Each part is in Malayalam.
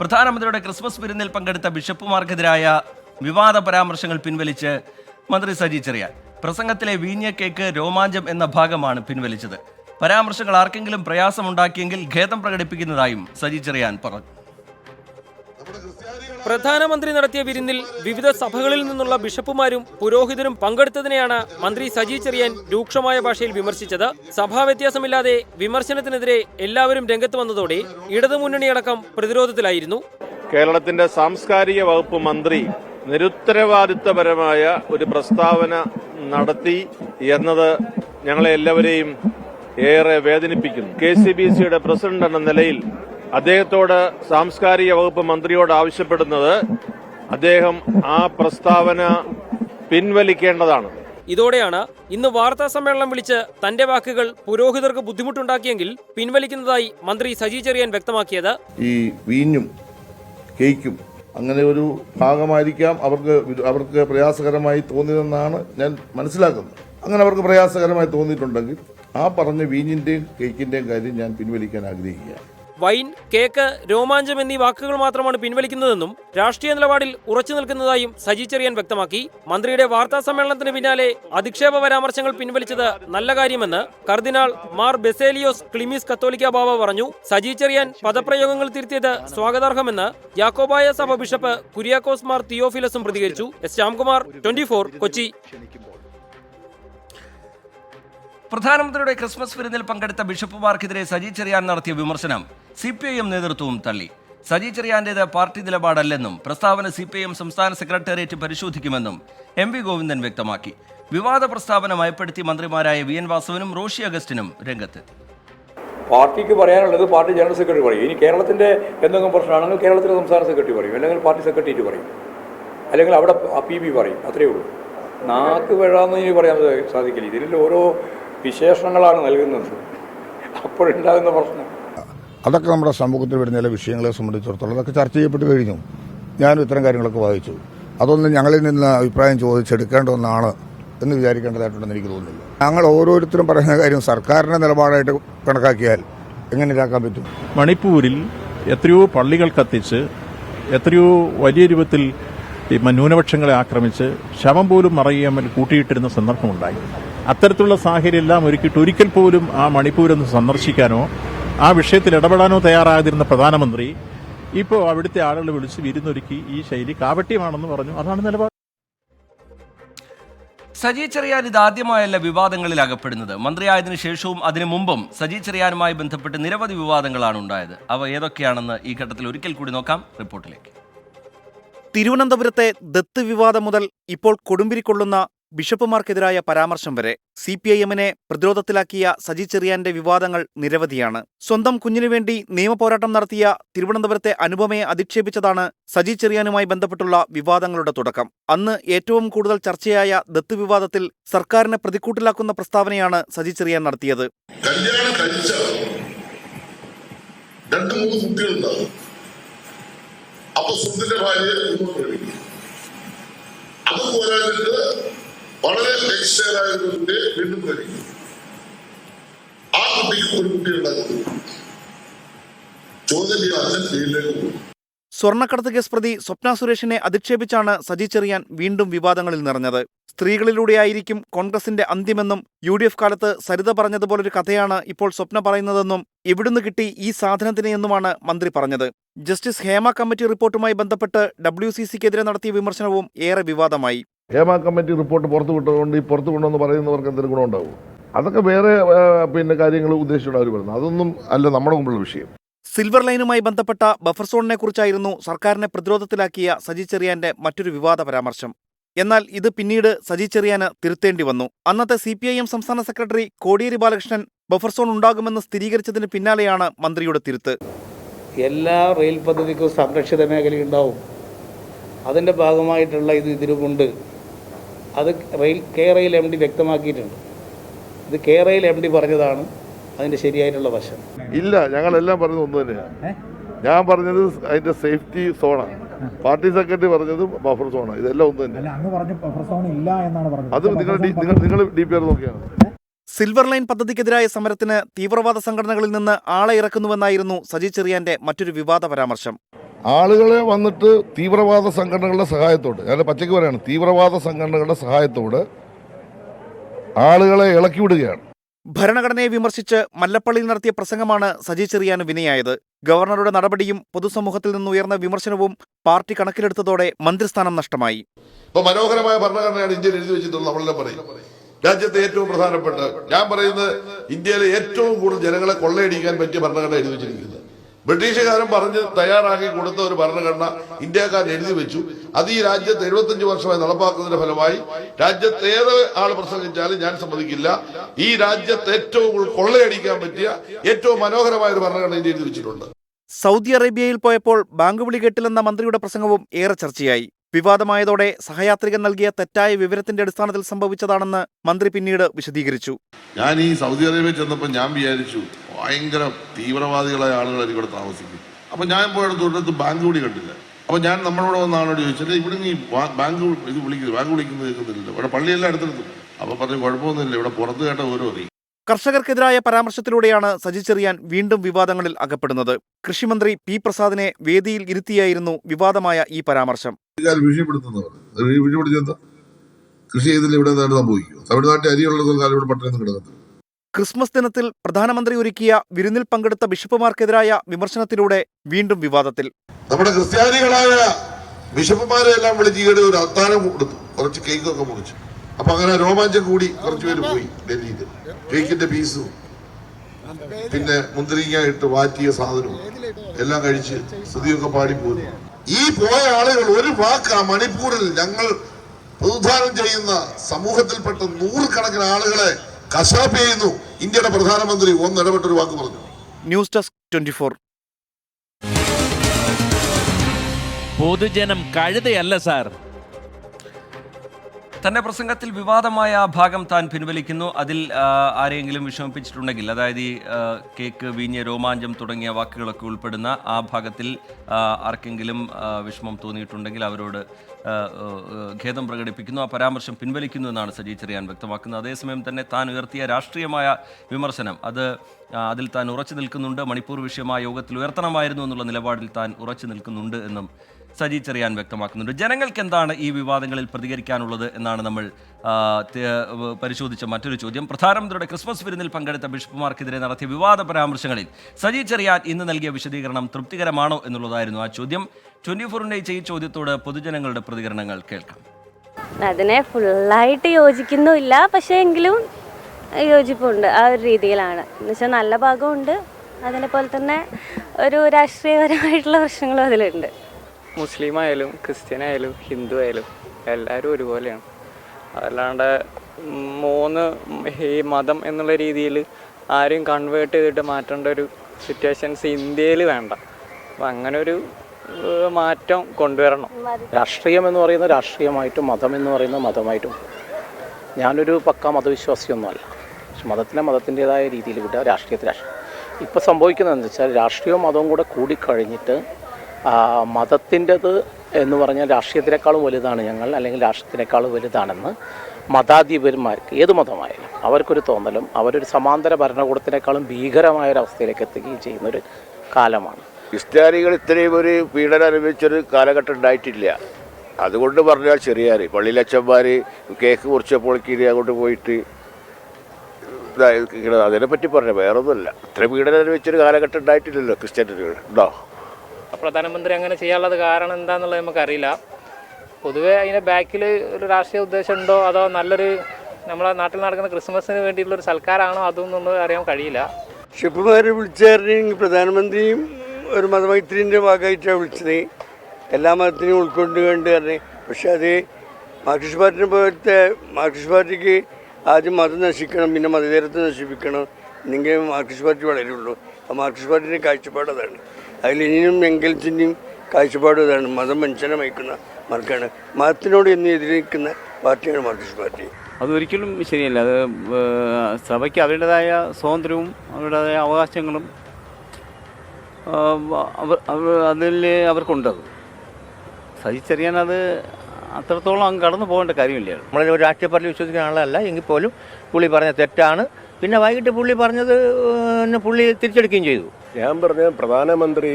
പ്രധാനമന്ത്രിയുടെ ക്രിസ്മസ് വിരുന്നിൽ പങ്കെടുത്ത ബിഷപ്പുമാർക്കെതിരായ വിവാദ പരാമർശങ്ങൾ പിൻവലിച്ച് മന്ത്രി സജി ചെറിയാൻ. പ്രസംഗത്തിലെ വീഞ്ഞ കേക്ക് രോമാഞ്ചം എന്ന ഭാഗമാണ് പിൻവലിച്ചത്. പരാമർശങ്ങൾ ആർക്കെങ്കിലും പ്രയാസമുണ്ടാക്കിയെങ്കിൽ ഖേദം പ്രകടിപ്പിക്കുന്നതായും സജി ചെറിയാൻ പറഞ്ഞു. പ്രധാനമന്ത്രി നടത്തിയ വിരുന്നിൽ വിവിധ സഭകളിൽ നിന്നുള്ള ബിഷപ്പുമാരും പുരോഹിതരും പങ്കെടുത്തതിനെയാണ് മന്ത്രി സജി ചെറിയാൻ രൂക്ഷമായ ഭാഷയിൽ വിമർശിച്ചത്. സഭാ വ്യത്യാസമില്ലാതെ വിമർശനത്തിനെതിരെ എല്ലാവരും രംഗത്ത് വന്നതോടെ ഇടതുമുന്നണിയടക്കം പ്രതിരോധത്തിലായിരുന്നു. കേരളത്തിന്റെ സാംസ്കാരിക വകുപ്പ് മന്ത്രി നിരുത്തരവാദിത്തപരമായ ഒരു പ്രസ്താവന നടത്തി എന്നത് ഞങ്ങളെ എല്ലാവരെയും ഏറെ വേദനിപ്പിക്കുന്നു. കെ സി ബി സിയുടെ പ്രസിഡന്റ് എന്ന നിലയിൽ അദ്ദേഹത്തോട് സാംസ്കാരിക വകുപ്പ് മന്ത്രിയോട് ആവശ്യപ്പെടുന്നത് അദ്ദേഹം ആ പ്രസ്താവന പിൻവലിക്കേണ്ടതാണ്. ഇതോടെയാണ് ഇന്ന് വാർത്താ സമ്മേളനം വിളിച്ച് തന്റെ വാക്കുകൾ പുരോഹിതർക്ക് ബുദ്ധിമുട്ടുണ്ടാക്കിയെങ്കിൽ പിൻവലിക്കുന്നതായി മന്ത്രി സജി ചെറിയാൻ വ്യക്തമാക്കിയത്. ഈ വീഞ്ഞും കേക്കും അങ്ങനെ ഒരു ഭാഗമായിരിക്കാം അവർക്ക് അവർക്ക് പ്രയാസകരമായി തോന്നിയതെന്നാണ് ഞാൻ മനസ്സിലാക്കുന്നത്. അങ്ങനെ അവർക്ക് പ്രയാസകരമായി തോന്നിയിട്ടുണ്ടെങ്കിൽ ആ പറഞ്ഞ വീഞ്ഞിന്റെയും കേക്കിന്റെയും കാര്യം ഞാൻ പിൻവലിക്കാൻ ആഗ്രഹിക്കുകയാണ്. വൈൻ കേക്ക് രോമാഞ്ചം എന്നീ വാക്കുകൾ മാത്രമാണ് പിൻവലിക്കുന്നതെന്നും രാഷ്ട്രീയ നിലപാടിൽ ഉറച്ചു നിൽക്കുന്നതായും സജി ചെറിയാൻ വ്യക്തമാക്കി. മന്ത്രിയുടെ വാർത്താ സമ്മേളനത്തിന് പിന്നാലെ അധിക്ഷേപ പരാമർശങ്ങൾ പിൻവലിച്ചത് നല്ല കാര്യമെന്ന് കർദിനാൾ മാർ ബെസേലിയോസ് ക്ലിമിസ് കത്തോലിക്ക ബാബ പറഞ്ഞു. സജി ചെറിയാൻ പദപ്രയോഗങ്ങൾ തിരുത്തിയത് സ്വാഗതാർഹമെന്ന് യാക്കോബായ സഭ ബിഷപ്പ് കുര്യാക്കോസ് മാർ തിയോഫിലസും പ്രതികരിച്ചു. S Shyamkumar twenty Kochi. പ്രധാനമന്ത്രിയുടെ ക്രിസ്മസ് വിരുന്നിൽ പങ്കെടുത്ത ബിഷപ്പുമാർക്കെതിരെ സജി ചെറിയാൻ നടത്തിയ വിമർശനം സി പി ഐ എം നേതൃത്വവും തള്ളി. സജി ചെറിയാന്റേത് പാർട്ടി നിലപാടല്ലെന്നും പ്രസ്താവന സി പി ഐ എം സംസ്ഥാന സെക്രട്ടേറിയറ്റ് പരിശോധിക്കുമെന്നും എം വി ഗോവിന്ദൻ വ്യക്തമാക്കി. വിവാദ പ്രസ്താവന മയപ്പെടുത്തി മന്ത്രിമാരായ വി എൻ വാസവനും റോഷി അഗസ്റ്റിനും രംഗത്തെത്തി. പാർട്ടിക്ക് പറയാനുള്ളത് പാർട്ടി ജനറൽ സെക്രട്ടറി പറയും. ഇനി കേരളത്തിന്റെ എന്തെങ്കിലും പ്രശ്നമാണെങ്കിൽ കേരളത്തിലെ സംസ്ഥാന സെക്രട്ടറി പറയും. അല്ലെങ്കിൽ പാർട്ടി സെക്രട്ടേറിയറ്റ് പറയും. അല്ലെങ്കിൽ അവിടെ പി ബി പറയും. അത്രയേ ഉള്ളൂ. നാക്ക് വേഴാന്ന് ഇനി പറയാൻ സാധിക്കില്ല. ഇതിൽ ഓരോ വിശേഷണങ്ങളാണ് നൽകുന്നത്. അപ്പോഴുണ്ടാകുന്ന പ്രശ്നം. അതൊക്കെ നമ്മുടെ സമൂഹത്തിൽ വരുന്ന ചില വിഷയങ്ങളെ സംബന്ധിച്ചിടത്തോളം അതൊക്കെ ചർച്ച ചെയ്യപ്പെട്ട് കഴിഞ്ഞു. ഞാനും ഇത്തരം കാര്യങ്ങളൊക്കെ വായിച്ചു. അതൊന്നും ഞങ്ങളിൽ നിന്ന് അഭിപ്രായം ചോദിച്ചെടുക്കേണ്ട ഒന്നാണ് എന്ന് വിചാരിക്കേണ്ടതായിട്ടുണ്ടെന്ന് എനിക്ക് തോന്നുന്നില്ല. ഞങ്ങൾ ഓരോരുത്തരും പറയുന്ന കാര്യം സർക്കാരിന്റെ നിലപാടായിട്ട് കണക്കാക്കിയാൽ എങ്ങനെ ഇതാക്കാൻ പറ്റും? മണിപ്പൂരിൽ എത്രയോ പള്ളികൾ കത്തിച്ച് എത്രയോ വലിയ രൂപത്തിൽ ന്യൂനപക്ഷങ്ങളെ ആക്രമിച്ച് ശവം പോലും വേണ്ടി കൂട്ടിയിട്ടിരുന്ന സന്ദർഭമുണ്ടായി. അത്തരത്തിലുള്ള സാഹചര്യം എല്ലാം ഒരുക്കിയിട്ട് ഒരിക്കൽ പോലും ആ മണിപ്പൂരൊന്ന് സന്ദർശിക്കാനോ ആ വിഷയത്തിൽ ഇടപെടാനോ തയ്യാറാകാതിരുന്ന പ്രധാനമന്ത്രി ഇപ്പോൾ അവിടുത്തെ ആളുകൾ വിളിച്ച് വിരുന്നൊരുക്കി ഈ ശൈലി കാപട്യമാണെന്ന് പറഞ്ഞു. അതാണ് നിലപാട്. സജി ചെറിയാൻ ഇതാദ്യമായല്ല വിവാദങ്ങളിൽ അകപ്പെടുന്നത്. മന്ത്രിയായതിനു ശേഷവും അതിനു മുമ്പും സജി ചെറിയാനുമായി ബന്ധപ്പെട്ട് നിരവധി വിവാദങ്ങളാണ് ഉണ്ടായത്. അവ ഏതൊക്കെയാണെന്ന് ഈ ഘട്ടത്തിൽ ഒരിക്കൽ കൂടി നോക്കാം. റിപ്പോർട്ടിലേക്ക്. തിരുവനന്തപുരത്തെ ദത്ത് വിവാദം മുതൽ ഇപ്പോൾ കൊടുമ്പിരിക്കൊള്ളുന്ന ബിഷപ്പുമാർക്കെതിരായ പരാമർശം വരെ സി പി ഐ എമ്മിനെ പ്രതിരോധത്തിലാക്കിയ സജി ചെറിയാന്റെ വിവാദങ്ങൾ നിരവധിയാണ്. സ്വന്തം കുഞ്ഞിനു വേണ്ടി നിയമപോരാട്ടം നടത്തിയ തിരുവനന്തപുരത്തെ അനുപമയെ അധിക്ഷേപിച്ചതാണ് സജി ചെറിയാനുമായി ബന്ധപ്പെട്ടുള്ള വിവാദങ്ങളുടെ തുടക്കം. അന്ന് ഏറ്റവും കൂടുതൽ ചർച്ചയായ ദത്ത് വിവാദത്തിൽ സർക്കാരിനെ പ്രതിക്കൂട്ടിലാക്കുന്ന പ്രസ്താവനയാണ് സജി ചെറിയാൻ നടത്തിയത്. അപ്പൊ സുന്ദര ഭാര്യ ഇങ്ങോട്ട് അത് പോരാഞ്ഞിട്ട് വളരെ ഒരു വീണ്ടും കഴിക്കും ആ കുട്ടിക്ക് ഒരു കുട്ടി ഉണ്ടാക്കുന്നു ചോദ്യം അച്ഛൻ സ്വർണക്കടത്ത് കേസ് പ്രതി സ്വപ്ന സുരേഷിനെ അധിക്ഷേപിച്ചാണ് സജി ചെറിയാൻ വീണ്ടും വിവാദങ്ങളിൽ നിറഞ്ഞത്. സ്ത്രീകളിലൂടെയായിരിക്കും കോൺഗ്രസിന്റെ അന്ത്യമെന്നും യു ഡി എഫ് കാലത്ത് സരിത പറഞ്ഞതുപോലൊരു കഥയാണ് ഇപ്പോൾ സ്വപ്ന പറയുന്നതെന്നും എവിടുന്ന് കിട്ടി ഈ സാധനത്തിന് എന്നുമാണ് മന്ത്രി പറഞ്ഞത്. ജസ്റ്റിസ് ഹേമ കമ്മിറ്റി റിപ്പോർട്ടുമായി ബന്ധപ്പെട്ട് ഡബ്ല്യു സി സിക്കെതിരെ നടത്തിയ വിമർശനവും ഏറെ വിവാദമായി. ഹേമ കമ്മിറ്റി റിപ്പോർട്ട് പുറത്തു വിട്ടതുകൊണ്ട് ഈ പുറത്തു കൊണ്ടുവന്ന് പറയുന്നവർക്ക് എന്തെങ്കിലും ഗുണമുണ്ടാവും? അതൊക്കെ വേറെ പിന്നെ കാര്യങ്ങൾ ഉദ്ദേശിച്ചാണ് അവർ പറയുന്നത് അതൊന്നും അല്ല നമ്മുടെ മുമ്പുള്ള വിഷയം. സിൽവർ ലൈനുമായി ബന്ധപ്പെട്ട ബഫർ സോണിനെ കുറിച്ചായിരുന്നു സർക്കാരിനെ പ്രതിരോധത്തിലാക്കിയ സജി ചെറിയാന്റെ മറ്റൊരു വിവാദ പരാമർശം. എന്നാൽ ഇത് പിന്നീട് സജി ചെറിയാന് തിരുത്തേണ്ടി വന്നു. അന്നത്തെ സി പി ഐ എം സംസ്ഥാന secretary Kodiyeri Balakrishnan buffer zone ഉണ്ടാകുമെന്ന് സ്ഥിരീകരിച്ചതിന് പിന്നാലെയാണ് മന്ത്രിയുടെ തിരുത്ത്. എല്ലാ റെയിൽ പദ്ധതിക്കും സംരക്ഷിത മേഖലയുണ്ടാവും. അതിന്റെ ഭാഗമായിട്ടുള്ള ഇത് ഇതിലുമുണ്ട് അത് rail K rail M D വ്യക്തമാക്കിയിട്ടുണ്ട്. ഇത് കെ റെയിൽ എം ഡി പറഞ്ഞതാണ് അതിന്റെ ശരിയായിട്ടുള്ള വശം. ഇല്ല ഞങ്ങളെല്ലാം പറഞ്ഞത് ഒന്ന് തന്നെയാണ് ഞാൻ പറഞ്ഞത് അതിന്റെ സേഫ്റ്റി സോണാണ് പാർട്ടി സെക്രട്ടറി പറഞ്ഞത് ബഫർ സോണാണ് ഇതെല്ലാം ഒന്ന് തന്നെ അങ്ങ് പറഞ്ഞ ബഫർ സോൺ ഇല്ല എന്നാണ് പറഞ്ഞത്. അത് നിങ്ങൾ നിങ്ങൾ നിങ്ങൾ ഡി പി ആർ നോക്കിയാണ്. സിൽവർ ലൈൻ പദ്ധതിക്കെതിരായ സമരത്തിന് തീവ്രവാദ സംഘടനകളിൽ നിന്ന് ആളെ ഇറക്കുന്നുവെന്നായിരുന്നു സജി ചെറിയാന്റെ മറ്റൊരു വിവാദ പരാമർശം. ആളുകളെ വന്നിട്ട് തീവ്രവാദ സംഘടനകളുടെ സഹായത്തോട് ഞാൻ പച്ചയ്ക്ക് പറയാണ് തീവ്രവാദ സംഘടനകളുടെ സഹായത്തോട് ആളുകളെ ഇളക്കി വിടുകയാണ്. ഭരണഘടനയെ വിമർശിച്ച് മല്ലപ്പള്ളിയിൽ നടത്തിയ പ്രസംഗമാണ് സജി ചെറിയാന് വിനയായത്. ഗവർണറുടെ നടപടിയും പൊതുസമൂഹത്തിൽ നിന്ന് ഉയർന്ന വിമർശനവും പാർട്ടി കണക്കിലെടുത്തതോടെ മന്ത്രിസ്ഥാനം നഷ്ടമായി. ഇപ്പൊ മനോഹരമായ ഭരണഘടനയാണ് ഇന്ത്യയിൽ എഴുതി വെച്ചിട്ടുള്ളത് നമ്മളെല്ലാം പറയും. രാജ്യത്തെ ഏറ്റവും പ്രധാനപ്പെട്ട ഞാൻ പറയുന്നത് ഇന്ത്യയിലെ ഏറ്റവും കൂടുതൽ ജനങ്ങളെ കൊള്ളയടിക്കാൻ പറ്റിയ ഭരണഘടന എഴുതി വെച്ചിരിക്കുന്നത് ബ്രിട്ടീഷുകാരൻ പറഞ്ഞ് തയ്യാറാക്കി കൊടുത്ത ഒരു ഭരണഘടന ഇന്ത്യക്കാർ എഴുതി വെച്ചു. അത് ഈ രാജ്യത്ത് എഴുപത്തഞ്ച് വർഷമായി നടപ്പാക്കുന്നതിന്റെ ഫലമായി രാജ്യത്ത് ഏത് ആൾ പ്രസംഗിച്ചാലും ഞാൻ സമ്മതിക്കില്ല. ഈ രാജ്യത്ത് ഏറ്റവും കൊള്ളയടിക്കാൻ പറ്റിയ ഏറ്റവും മനോഹരമായ ഒരു ഭരണഘടന ഇന്ത്യ എഴുതി വെച്ചിട്ടുണ്ട്. സൗദി അറേബ്യയിൽ പോയപ്പോൾ ബാങ്ക് വിളി കെട്ടില്ലെന്ന മന്ത്രിയുടെ പ്രസംഗവും ഏറെ ചർച്ചയായി. വിവാദമായതോടെ സഹയാത്രികൻ നൽകിയ തെറ്റായ വിവരത്തിന്റെ അടിസ്ഥാനത്തിൽ സംഭവിച്ചതാണെന്ന് മന്ത്രി പിന്നീട് വിശദീകരിച്ചു. ഞാൻ ഈ സൗദി അറേബ്യ ചെന്നപ്പോൾ ഞാൻ വിചാരിച്ചു ഭയങ്കര തീവ്രവാദികളായ ആളുകളായിരിക്കും ഇവിടെ താമസിക്കും അപ്പൊ ഞാൻ പോയത് തൊട്ടടുത്ത് ബാങ്ക് കൂടി കണ്ടില്ല. അപ്പൊ ഞാൻ നമ്മളോട് വന്ന ആളോട് ചോദിച്ചാൽ ഇവിടെ ഈ ബാങ്ക് ഇത് വിളിക്കുന്നത് ബാങ്ക് വിളിക്കുന്നത് കേൾക്കുന്നില്ല ഇവിടെ പള്ളിയെല്ലാം അടുത്തെടുത്തു. അപ്പൊ പറഞ്ഞു കുഴപ്പമൊന്നുമില്ല ഇവിടെ പുറത്ത് കേട്ട ഓരോ അറിയും. കർഷകർക്കെതിരായ പരാമർശത്തിലൂടെയാണ് സജി ചെറിയാൻ വീണ്ടും വിവാദങ്ങളിൽ അകപ്പെടുന്നത്. കൃഷിമന്ത്രി പി പ്രസാദിനെ വേദിയിൽ ഇരുത്തിയായിരുന്നു വിവാദമായ ഈ പരാമർശം. കൃഷി ചെയ്തില്ല ഇവിടെ എന്താണ് സംഭവിക്കും തമിഴ്നാട്ടിൽ അരിയുള്ള കാലം ഇവിടെ പട്ടണം കിടക്കുന്നത് ക്രിസ്മസ് ദിനത്തിൽ പ്രധാനമന്ത്രി ഒരുക്കിയ വിരുന്നിൽ പങ്കെടുത്ത ബിഷപ്പുമാർക്കെതിരായ വിമർശനത്തിലൂടെ വീണ്ടും വിവാദത്തിൽ. നമ്മുടെ ക്രിസ്ത്യാനികളായ ബിഷപ്പുമാരെ എല്ലാം വിളിച്ച് ഈയിടെ ഒരു അത്താനം കൊടുത്തു. കുറച്ച് കേക്കൊക്കെ മുറിച്ചു. അപ്പൊ അങ്ങനെ രോമാഞ്ചം കൂടി കുറച്ച് പേര് പോയി ഡൽഹിയിൽ കേക്കിന്റെ പീസും. പിന്നെ മുന്തിരിങ്ങ ഇട്ട് വാറ്റിയ സാധനവും. എല്ലാം കഴിച്ച് സ്തുതിയൊക്കെ പാടി പോകുന്നു ഈ പോയ ആളുകൾ ഒരു വാക്ക് മണിപ്പൂരിൽ ഞങ്ങൾ പ്രതിദാനം ചെയ്യുന്ന സമൂഹത്തിൽപ്പെട്ട നൂറുകണക്കിന് ആളുകളെ കശാപ്പ് ചെയ്യുന്നു. ഇന്ത്യയുടെ പ്രധാനമന്ത്രി ഒന്ന് ഇടപെട്ടൊരു വാക്ക് പറഞ്ഞു. News desk twenty four. പൊതുജനം കഴുതയല്ല സാർ. തന്റെ പ്രസംഗത്തിൽ വിവാദമായ ആ ഭാഗം താൻ പിൻവലിക്കുന്നു. അതിൽ ആരെയെങ്കിലും വിഷമിപ്പിച്ചിട്ടുണ്ടെങ്കിൽ അതായത് ഈ കേക്ക് വീഞ്ഞ് രോമാഞ്ചം തുടങ്ങിയ വാക്കുകളൊക്കെ ഉൾപ്പെടുന്ന ആ ഭാഗത്തിൽ ആർക്കെങ്കിലും വിഷമം തോന്നിയിട്ടുണ്ടെങ്കിൽ അവരോട് ഖേദം പ്രകടിപ്പിക്കുന്നു. ആ പരാമർശം പിൻവലിക്കുന്നു എന്നാണ് സജി ചെറിയാൻ വ്യക്തമാക്കുന്നത്. അതേസമയം തന്നെ താൻ ഉയർത്തിയ രാഷ്ട്രീയമായ വിമർശനം അത് അതിൽ താൻ ഉറച്ചു നിൽക്കുന്നുണ്ട്. മണിപ്പൂർ വിഷയമായ യോഗത്തിൽ ഉയർത്തണമായിരുന്നു എന്നുള്ള നിലപാടിൽ താൻ ഉറച്ചു നിൽക്കുന്നുണ്ട് എന്നും സജി ചെറിയാൻ വ്യക്തമാക്കുന്നുണ്ട്. ജനങ്ങൾക്ക് എന്താണ് ഈ വിവാദങ്ങളിൽ പ്രതികരിക്കാനുള്ളത് എന്നാണ് നമ്മൾ പരിശോധിച്ച മറ്റൊരു ചോദ്യം. പ്രധാനമന്ത്രിയുടെ ക്രിസ്മസ് വിരുന്നിൽ പങ്കെടുത്ത ബിഷപ്പുമാർക്കെതിരെ നടത്തിയ വിവാദ പരാമർശങ്ങളിൽ സജി ചെറിയാൻ ഇന്ന് നൽകിയ വിശദീകരണം തൃപ്തികരമാണോ എന്നുള്ളതായിരുന്നു ആ ചോദ്യം. ട്വന്റി ഫോർ ഉന്നയിച്ച ഈ ചോദ്യത്തോട് പൊതുജനങ്ങളുടെ പ്രതികരണങ്ങൾ കേൾക്കാം. അതിനെ ഫുള്ളായിട്ട് യോജിക്കുന്നുമില്ല. പക്ഷേ എങ്കിലും യോജിപ്പുണ്ട്. ആ ഒരു രീതിയിലാണ്. എന്നുവെച്ചാൽ നല്ല ഭാഗമുണ്ട്. അതിനെ പോലെ തന്നെ ഒരു രാഷ്ട്രീയപരമായിട്ടുള്ള പ്രശ്നങ്ങളും അതിലുണ്ട്. മുസ്ലിം ആയാലും ക്രിസ്ത്യൻ ആയാലും ഹിന്ദു ആയാലും എല്ലാവരും ഒരുപോലെയാണ്. അതല്ലാണ്ട് മൂന്ന് ഈ മതം എന്നുള്ള രീതിയിൽ ആരെയും കൺവേർട്ട് ചെയ്തിട്ട് മാറ്റേണ്ട ഒരു സിറ്റുവേഷൻസ് ഇന്ത്യയിൽ വേണ്ട. അപ്പം അങ്ങനെ ഒരു മാറ്റം കൊണ്ടുവരണം. രാഷ്ട്രീയം എന്ന് പറയുന്ന രാഷ്ട്രീയമായിട്ടും മതം എന്ന് പറയുന്ന മതമായിട്ടും. ഞാനൊരു പക്ക മതവിശ്വാസിയൊന്നുമല്ല. പക്ഷെ മതത്തിനെ മതത്തിന്റെതായ രീതിയിൽ വിടുക രാഷ്ട്രീയത്തിൽ രാഷ്ട്രീയം സംഭവിക്കുന്നത് എന്താ വെച്ചാൽ രാഷ്ട്രീയവും മതവും കൂടെ കൂടിക്കഴിഞ്ഞിട്ട് മതത്തിന്റെത് എന്ന് പറഞ്ഞാൽ രാഷ്ട്രീയത്തിനേക്കാളും വലുതാണ് ഞങ്ങൾ അല്ലെങ്കിൽ രാഷ്ട്രത്തിനേക്കാളും വലുതാണെന്ന് മതാധിപന്മാർക്ക് ഏത് മതമായാലും അവർക്കൊരു തോന്നലും അവരൊരു സമാന്തര ഭരണകൂടത്തിനേക്കാളും ഭീകരമായ ഒരു അവസ്ഥയിലേക്ക് എത്തുകയും ചെയ്യുന്നൊരു കാലമാണ്. ക്രിസ്ത്യാനികൾ ഇത്രയും ഒരു പീഡനം അനുഭവിച്ചൊരു കാലഘട്ടം ഉണ്ടായിട്ടില്ല. അതുകൊണ്ട് പറഞ്ഞാൽ ചെറിയാറ് പള്ളിയിലച്ചന്മാർ കേക്ക് മുറിച്ചപ്പോൾ കിരി അങ്ങോട്ട് പോയിട്ട് അതിനെപ്പറ്റി പറഞ്ഞു വേറൊന്നുമില്ല. ഇത്ര പീഡനം അനുഭവിച്ചൊരു കാലഘട്ടം ഉണ്ടായിട്ടില്ലല്ലോ ക്രിസ്ത്യാനികൾ. ഉണ്ടോ? പ്രധാനമന്ത്രി അങ്ങനെ ചെയ്യാനുള്ളത് കാരണം എന്താണെന്നുള്ളത് നമുക്കറിയില്ല. പൊതുവെ അതിന്റെ ബാക്കിൽ ഒരു രാഷ്ട്രീയ ഉദ്ദേശം ഉണ്ടോ? അതോ നല്ലൊരു നമ്മളെ നാട്ടിൽ നടക്കുന്ന ക്രിസ്മസിന് വേണ്ടിയിട്ടുള്ള ഒരു സൽക്കാരാണോ അതൊന്നും അറിയാൻ കഴിയില്ല. ഷിപ്പുമാരെ വിളിച്ചായിരുന്നെങ്കിൽ പ്രധാനമന്ത്രിയും ഒരു മതമൈത്രിന്റെ ഭാഗമായിട്ടാണ് വിളിച്ചത്. എല്ലാ മതത്തിനെയും ഉൾക്കൊണ്ട് കണ്ട് തന്നെ പക്ഷെ അത് മാർക്സിസ്റ്റ് പാർട്ടിനെ പോലത്തെ മാർക്സിസ്റ്റ് പാർട്ടിക്ക് ആദ്യം മതം നശിക്കണം പിന്നെ മതേതരത്തെ നശിപ്പിക്കണം. എന്നെങ്കിൽ മാർക്സിസ്റ്റ് പാർട്ടി വളരുള്ളൂ. ആ മാർക്സിസ്റ്റ് പാർട്ടിന്റെ കാഴ്ചപ്പാട് അതാണ്. അതിൽ എങ്കിലത്തിന്റെയും കാഴ്ചപ്പാട് ഇതാണ്. മതം മനുഷ്യനെ മയക്കുന്ന മാർക്കാണ് മതത്തിനോട് എന്ന് എതിരിക്കുന്ന പാർട്ടിയാണ് മാർക്സിസ്റ്റ് പാർട്ടി. അതൊരിക്കലും ശരിയല്ല. അത് സഭയ്ക്ക് അവരുടേതായ സ്വാതന്ത്ര്യവും അവരുടേതായ അവകാശങ്ങളും അവർ അതിൽ അവർക്കുണ്ടത് സഹിച്ചറിയാൻ അത് അത്രത്തോളം അങ്ങ് കടന്നു പോകേണ്ട കാര്യമില്ല. നമ്മൾ ഒരു രാഷ്ട്രീയ പാർട്ടി വിശ്വസിക്കുന്ന ആളല്ല. എങ്കിൽ പോലും പുള്ളി പറഞ്ഞ തെറ്റാണ്. പിന്നെ വൈകിട്ട് പുള്ളി പറഞ്ഞത് പിന്നെ പുള്ളി തിരിച്ചെടുക്കുകയും ചെയ്തു. ഞാൻ പറഞ്ഞ പ്രധാനമന്ത്രി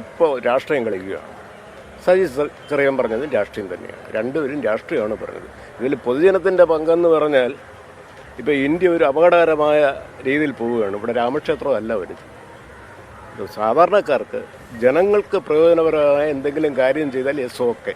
ഇപ്പോൾ രാഷ്ട്രീയം കളിക്കുകയാണ്. സജി ചെറിയാൻ പറഞ്ഞത് രാഷ്ട്രീയം തന്നെയാണ്. രണ്ടുപേരും രാഷ്ട്രീയമാണ് പറഞ്ഞത്. ഇതിൽ പൊതുജനത്തിന്റെ പങ്കെന്ന് പറഞ്ഞാൽ ഇപ്പോൾ ഇന്ത്യ ഒരു അപകടകരമായ രീതിയിൽ പോവുകയാണ്. ഇവിടെ രാമക്ഷേത്രമല്ല വരുന്നത് സാധാരണക്കാർക്ക് ജനങ്ങൾക്ക് പ്രയോജനപരമായ എന്തെങ്കിലും കാര്യം ചെയ്താൽ എസ് ഓക്കെ